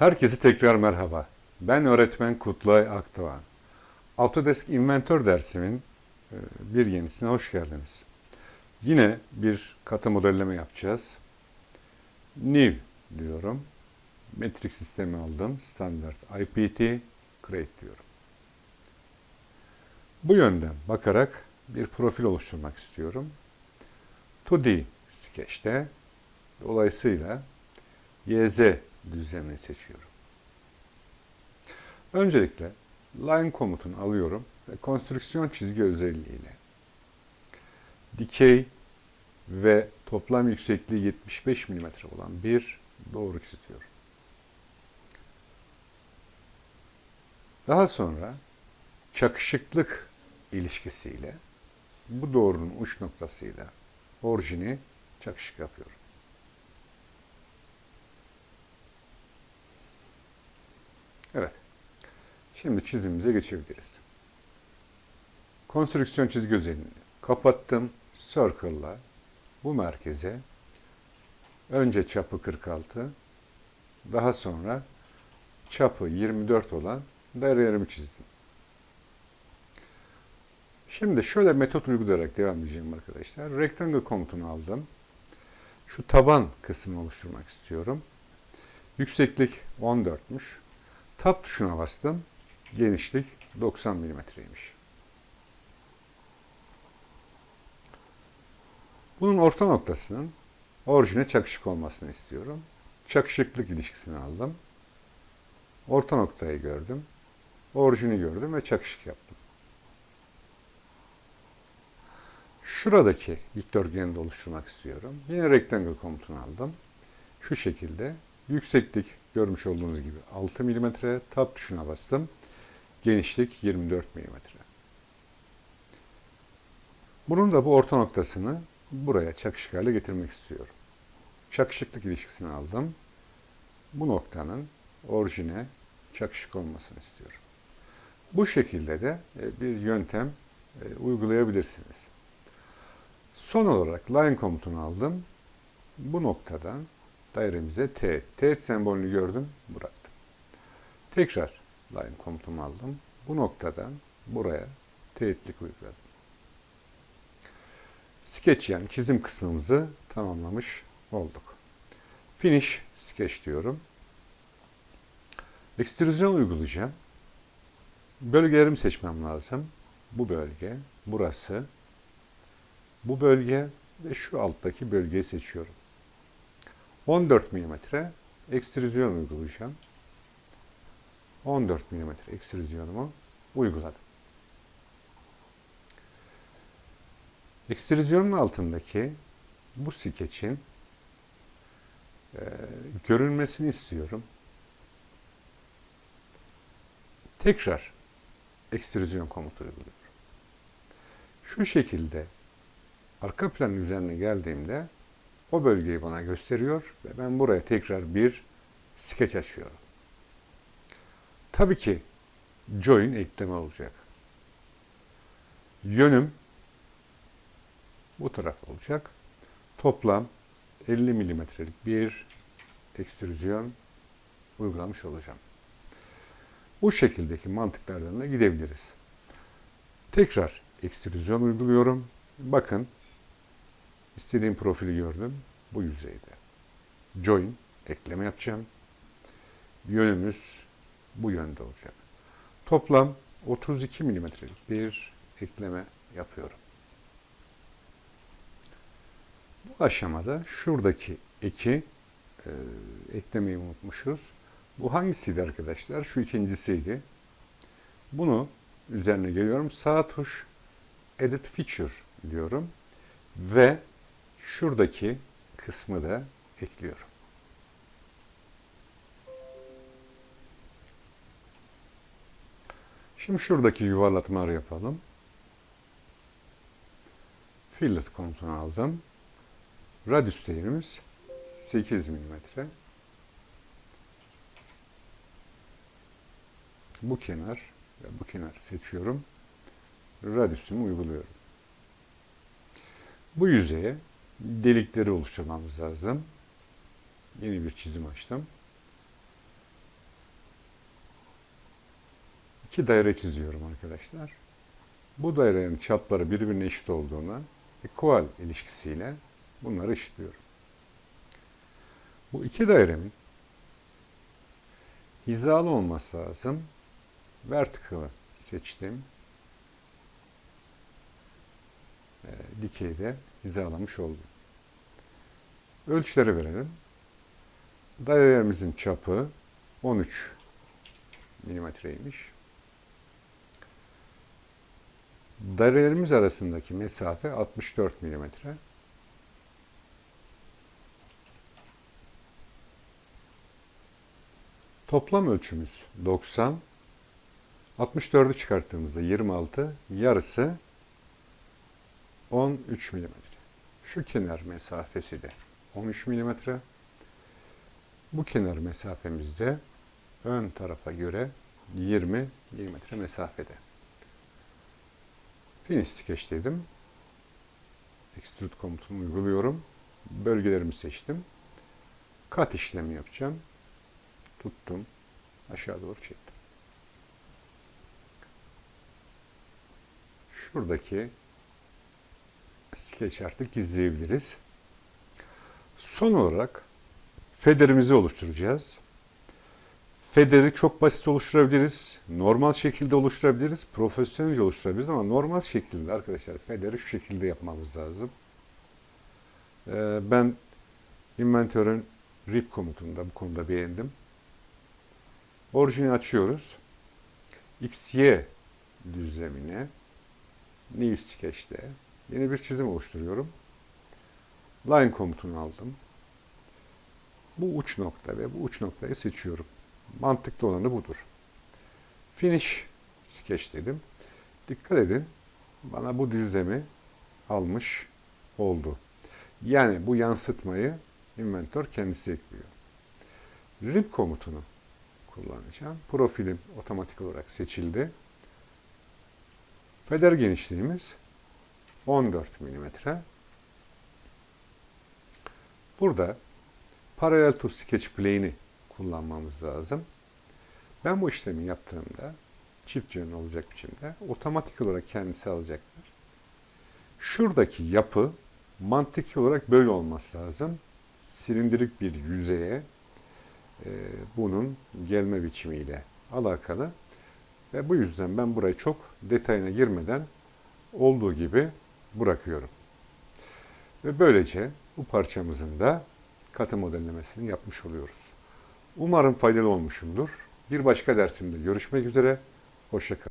Herkese tekrar merhaba. Ben öğretmen Kutlay Akdoğan. Autodesk Inventor dersimin e, bir yenisine hoş geldiniz. Yine bir katı modelleme yapacağız. New diyorum. Metrik sistemi aldım. Standart IPT Create diyorum. Bu yönden bakarak bir profil oluşturmak istiyorum. 2D Sketch'te dolayısıyla YZ düzenini seçiyorum. Öncelikle line komutunu alıyorum ve konstrüksiyon çizgi özelliğiyle dikey ve toplam yüksekliği 75 mm olan bir doğru çiziyorum. Daha sonra çakışıklık ilişkisiyle bu doğrunun uç noktasıyla orijini çakışık yapıyorum. Şimdi çizimimize geçebiliriz. Konstrüksiyon çizgi özelliğini kapattım. Circle'la bu merkeze önce çapı 46, daha sonra çapı 24 olan dairemi çizdim. Şimdi şöyle metot uygulayarak devam edeceğim arkadaşlar. Rectangle komutunu aldım. Şu taban kısmını oluşturmak istiyorum. Yükseklik 14'müş. Tab tuşuna bastım. Genişlik 90 milimetreymiş. Bunun orta noktasının orijine çakışık olmasını istiyorum. Çakışıklık ilişkisini aldım. Orta noktayı gördüm. Orijini gördüm ve çakışık yaptım. Şuradaki dikdörtgeni de oluşturmak istiyorum. Yine rectangle komutunu aldım. Şu şekilde yükseklik görmüş olduğunuz gibi 6 mm tab tuşuna bastım. Genişlik 24 mm. Bunun da bu orta noktasını buraya çakışık hale getirmek istiyorum. Çakışıklık ilişkisini aldım. Bu noktanın orijine çakışık olmasını istiyorum. Bu şekilde de e, bir yöntem e, uygulayabilirsiniz. Son olarak line komutunu aldım. Bu noktadan dairemize teğet. Teğet sembolünü gördüm, bıraktım. Tekrar line komutumu aldım. Bu noktadan buraya teğetlik uyguladım. Sketch yani çizim kısmımızı tamamlamış olduk. Finish sketch diyorum. Ekstrüzyon uygulayacağım. Bölgelerimi seçmem lazım. Bu bölge, burası, bu bölge ve şu alttaki bölgeyi seçiyorum. 14 mm ekstrüzyon uygulayacağım. 14 mm ekstrüzyonumu uyguladım. Ekstrüzyonun altındaki bu skeçin e, görünmesini istiyorum. Tekrar ekstrüzyon komutu uyguluyorum. Şu şekilde arka planın üzerine geldiğimde o bölgeyi bana gösteriyor ve ben buraya tekrar bir skeç açıyorum. Tabii ki join ekleme olacak. Yönüm bu taraf olacak. Toplam 50 milimetrelik bir ekstrüzyon uygulamış olacağım. Bu şekildeki mantıklardan da gidebiliriz. Tekrar ekstrüzyon uyguluyorum. Bakın istediğim profili gördüm. Bu yüzeyde. Join ekleme yapacağım. Yönümüz bu yönde olacak. Toplam 32 milimetrelik bir ekleme yapıyorum. Bu aşamada şuradaki eki e, eklemeyi unutmuşuz. Bu hangisiydi arkadaşlar? Şu ikincisiydi. Bunu üzerine geliyorum. Sağ tuş Edit Feature diyorum. Ve şuradaki kısmı da ekliyorum. Şimdi şuradaki yuvarlatmaları yapalım. Fillet komutunu aldım. Radius değerimiz 8 mm. Bu kenar ve bu kenar seçiyorum. Radius'umu uyguluyorum. Bu yüzeye delikleri oluşturmamız lazım. Yeni bir çizim açtım. İki daire çiziyorum arkadaşlar. Bu dairenin çapları birbirine eşit olduğuna equal ilişkisiyle bunları eşitliyorum. Bu iki dairemin hizalı olması lazım. Vertical'ı seçtim. Ee, dikeyde hizalamış oldum. Ölçüleri verelim. Dairelerimizin çapı 13 milimetreymiş. Dairelerimiz arasındaki mesafe 64 milimetre. Toplam ölçümüz 90. 64'ü çıkarttığımızda 26, yarısı 13 milimetre. Şu kenar mesafesi de 13 milimetre. Bu kenar mesafemiz de ön tarafa göre 20 milimetre mesafede. Finish sketch dedim. Extrude komutunu uyguluyorum. Bölgelerimi seçtim. Kat işlemi yapacağım. Tuttum. Aşağı doğru çektim. Şuradaki sketch artık gizleyebiliriz. Son olarak federimizi oluşturacağız. Federi çok basit oluşturabiliriz. Normal şekilde oluşturabiliriz. Profesyonelce oluşturabiliriz ama normal şekilde arkadaşlar federi şu şekilde yapmamız lazım. Ee, ben inventörün rip komutunda bu konuda beğendim. Orijini açıyoruz. XY düzlemine New Sketch'te yeni bir çizim oluşturuyorum. Line komutunu aldım. Bu uç nokta ve bu uç noktayı seçiyorum. Mantıklı olanı budur. Finish Sketch dedim. Dikkat edin. Bana bu düzlemi almış oldu. Yani bu yansıtmayı inventör kendisi ekliyor. Rip komutunu kullanacağım. Profilim otomatik olarak seçildi. Feder genişliğimiz 14 milimetre. Burada paralel to sketch plane'i kullanmamız lazım. Ben bu işlemi yaptığımda çift yönlü olacak biçimde otomatik olarak kendisi alacaktır. Şuradaki yapı mantıki olarak böyle olması lazım. Silindirik bir yüzeye e, bunun gelme biçimiyle alakalı. Ve bu yüzden ben burayı çok detayına girmeden olduğu gibi bırakıyorum. Ve böylece bu parçamızın da katı modellemesini yapmış oluyoruz. Umarım faydalı olmuşumdur. Bir başka dersimde görüşmek üzere. Hoşçakalın.